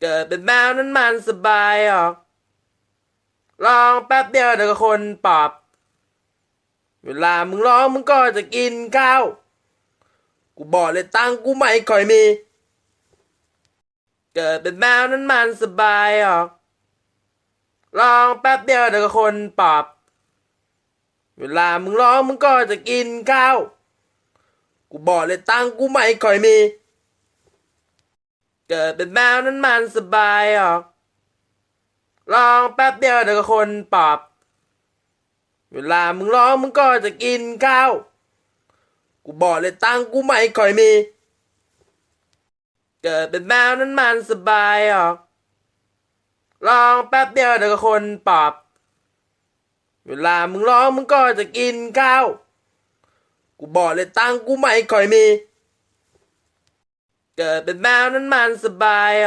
เกิดเป็นแมวนั้นมันสบายอะลองแป๊บเดียวเดี๋ยวก็คนปอบ เวลามึงร้องมึงก็จะกินข้าว กูบอกเลยตังค์กูไม่ค่อยมี เกิดเป็นแมวนั้นมันสบายอะลองแป๊บเดียวเดี๋ยวก็คนปอบ เวลามึงร้องมึงก็จะกินข้าว กูบอกเลยตังค์กูไม่ค่อยมี เกิดเป็นแมวนั้นมันสบายอะลองแป๊บเดียวเดี๋ยวก็คนปอบ เวลามึงร้องมึงก็จะกินข้าว กูบอกเลยตังค์กูไม่ค่อยมี เกิดเป็นแมวนั้นมันสบายอะลองแป๊บเดียวเดี๋ยวก็คนปอบ เวลามึงร้องมึงก็จะกินข้าว กูบอกเลยตังค์กูไม่ค่อยมี เกิดเป็นแมวนั้นมันสบายอะ